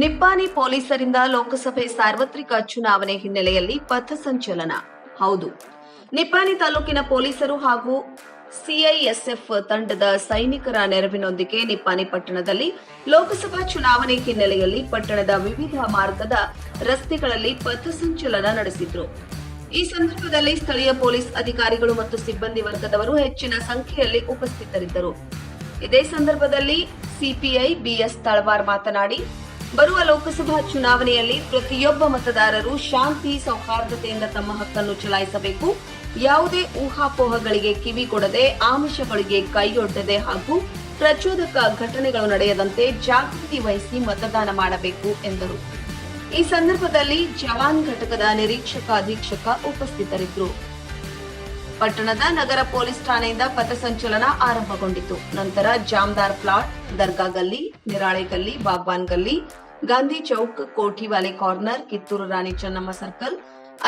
ನಿಪ್ಪಾಣಿ ಪೊಲೀಸರಿಂದ ಲೋಕಸಭೆ ಸಾರ್ವತ್ರಿಕ ಚುನಾವಣೆ ಹಿನ್ನೆಲೆಯಲ್ಲಿ ಪಥಸಂಚಲನ ಹೌದು. ನಿಪ್ಪಾಣಿ ತಾಲೂಕಿನ ಪೊಲೀಸರು ಹಾಗೂ ಸಿಐಎಸ್ಎಫ್ ತಂಡದ ಸೈನಿಕರ ನೆರವಿನೊಂದಿಗೆ ನಿಪ್ಪಾಣಿ ಪಟ್ಟಣದಲ್ಲಿ ಲೋಕಸಭಾ ಚುನಾವಣೆ ಹಿನ್ನೆಲೆಯಲ್ಲಿ ಪಟ್ಟಣದ ವಿವಿಧ ಮಾರ್ಗದ ರಸ್ತೆಗಳಲ್ಲಿ ಪಥಸಂಚಲನ ನಡೆಸಿದ್ರು. ಈ ಸಂದರ್ಭದಲ್ಲಿ ಸ್ಥಳೀಯ ಪೊಲೀಸ್ ಅಧಿಕಾರಿಗಳು ಮತ್ತು ಸಿಬ್ಬಂದಿ ವರ್ಗದವರು ಹೆಚ್ಚಿನ ಸಂಖ್ಯೆಯಲ್ಲಿ ಉಪಸ್ಥಿತರಿದ್ದರು. ಇದೇ ಸಂದರ್ಭದಲ್ಲಿ ಸಿಪಿಐ ಬಿಎಸ್ ತಳವಾರ್ ಮಾತನಾಡಿ ಬರುವ ಲೋಕಸಭಾ ಚುನಾವಣೆಯಲ್ಲಿ ಪ್ರತಿಯೊಬ್ಬ ಮತದಾರರು ಶಾಂತಿ, ಸೌಹಾರ್ದತೆಯಿಂದ ತಮ್ಮ ಹಕ್ಕನ್ನು ಚಲಾಯಿಸಬೇಕು. ಯಾವುದೇ ಊಹಾಪೋಹಗಳಿಗೆ ಕಿವಿ ಕೊಡದೆ, ಆಮಿಷಗಳಿಗೆ ಕೈಯೊಡ್ಡದೆ ಹಾಗೂ ಪ್ರಚೋದಕ ಘಟನೆಗಳು ನಡೆಯದಂತೆ ಜಾಗೃತಿ ವಹಿಸಿ ಮತದಾನ ಮಾಡಬೇಕು, ಎಂದರು. ಈ ಸಂದರ್ಭದಲ್ಲಿ ಜವಾನ್ ಘಟಕದ ನಿರೀಕ್ಷಕ ಅಧೀಕ್ಷಕ ಉಪಸ್ಥಿತರಿದ್ದರು. ಪಟ್ಟಣದ ನಗರ ಪೊಲೀಸ್ ಠಾಣೆಯಿಂದ ಪಥಸಂಚಲನ ಆರಂಭಗೊಂಡಿತು. ನಂತರ ಜಾಮ್ದಾರ್ ಪ್ಲಾಟ್ ದರ್ಗಾ ಗಲ್ಲಿ Nirale Galli Bagwan Galli Gandhi Chowk Kothiwale corner, Kittur Rani Chennamma circle,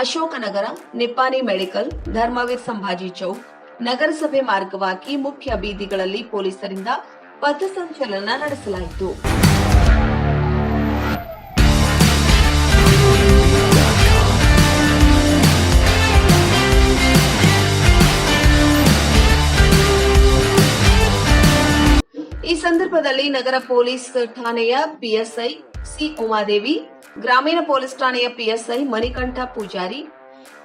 Ashoknagar, Nippani medical, Dharmaveer Sambhaji Chowk, ನಗರಸಭೆ ಮಾರ್ಗವಾಗಿ ಮುಖ್ಯ ಬೀದಿಗಳಲ್ಲಿ ಪೊಲೀಸರಿಂದ ಪಥಸಂಚಲನ ನಡೆಸಲಾಯಿತು. ಸಂದರ್ಭದಲ್ಲಿ ನಗರ ಪೊಲೀಸ್ ಠಾಣೆಯ ಪಿಎಸ್ಐ ಸಿ ಉಮಾದೇವಿ ಗ್ರಾಮೀಣ ಪೊಲೀಸ್ ಠಾಣೆಯ ಪಿಎಸ್ಐ ಮಣಿಕಂಠ ಪೂಜಾರಿ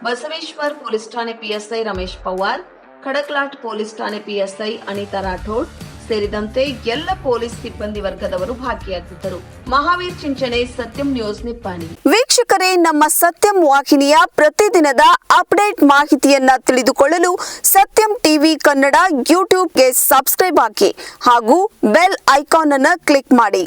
ಬಸವೇಶ್ವರ್ ಪೊಲೀಸ್ ಠಾಣೆ ಪಿಎಸ್ಐ ರಮೇಶ್ ಪವಾರ್ ಖಡಕ್ಲಾಟ್ ಪೊಲೀಸ್ ಠಾಣೆ ಪಿಎಸ್ಐ ಅನಿತಾ ರಾಠೋಡ್ ಸೇರಿದಂತೆ ಎಲ್ಲ ಪೊಲೀಸ್ ಸಿಬ್ಬಂದಿ ವರ್ಗದವರು ಭಾಗಿಯಾಗಿದ್ದರು. ಮಹಾವೀರ್ ಚಿಂಚನೆ ಸತ್ಯಂ ನ್ಯೂಸ್, ನಿಪ್ಪಾಣಿ. ವೀಕ್ಷಕರೇ, ನಮ್ಮ ಸತ್ಯಂ ವಾಹಿನಿಯ ಪ್ರತಿದಿನದ ಅಪ್ಡೇಟ್ ಮಾಹಿತಿಯನ್ನ ತಿಳಿದುಕೊಳ್ಳಲು ಸತ್ಯಂ ಟಿವಿ ಕನ್ನಡ ಯೂಟ್ಯೂಬ್ಗೆ ಸಬ್ಸ್ಕ್ರೈಬ್ ಹಾಕಿ ಹಾಗೂ ಬೆಲ್ ಐಕಾನ್ ಅನ್ನು ಕ್ಲಿಕ್ ಮಾಡಿ.